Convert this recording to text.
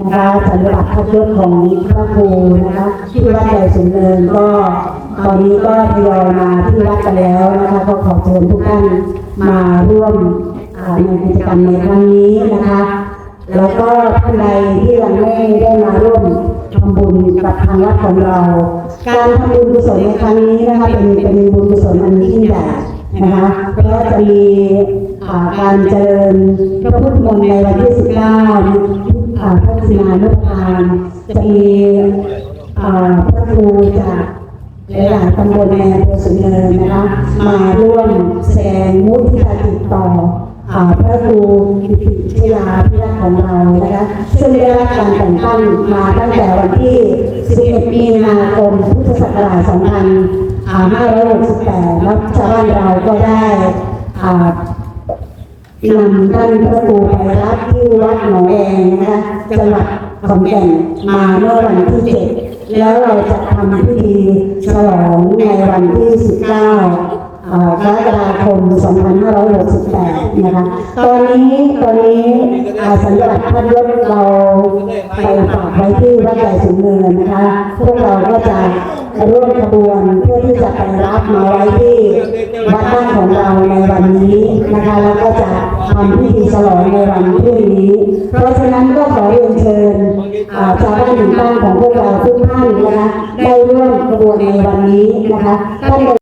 นะคะสัญลักษณ์พระยศของพระครูนะคะที่วัดใหญ่สูงเนินก็ตอนนี้ก็ทยอยมาที่วัดกันแล้วนะคะก็ขอเชิญทุกท่านมาร่วมในกิจกรรมในครั้งนี้นะคะ แล้วก็ท่านใดที่ยังไม่ได้มาร่วมทำบุญกับทางวัดของเรา การทำบุญกุศลในครั้งนี้นะคะเป็นเป็นบุญกุศลอันยิ่งใหญ่นะคะเพราะว่าจะมีการเจริญพระพุทธมนต์ในวันที่19 อ่าพระศินานุพานจะมีพระครูจากหลายๆตำบลในอำเภอสุนเนินนะคะมาร่วมแสดงมุทิตาจิตต่อพระครูกิติชยาพิรักของเรานะคะซึ่งได้รับการแต่งตั้งมาตั้งแต่วันที่ 11 มีนาคม พุทธศักราช 2568 แล้วชาวบ้านเราก็ได้ นำท่านพระครูไปรับที่วัดหนองแองนะคะจังหวัดขอนแก่นมาเมื่อวันที่7แล้วเราจะทำพิธีฉลองในวันที่19อ่ากรกฎาคม 2568 นะคะ ตอนนี้ตอนนี้สัญลักษณ์พัดยศเราไปฝากไว้ที่วัดใหญ่สูงเนินนะคะ พวกเราก็จะร่วมขบวนเพื่อที่จะไปรับมาไว้ที่วัดบ้านของเราในวันนี้นะคะ แล้วก็ ทำพิธีฉลองในวันพรุ่งนี้ เพราะฉะนั้นก็ขอเรียนเชิญชาวบ้านหมู่บ้านของพวกเราทุกท่านนะคะได้ร่วมขบวนในวันนี้นะคะท่าน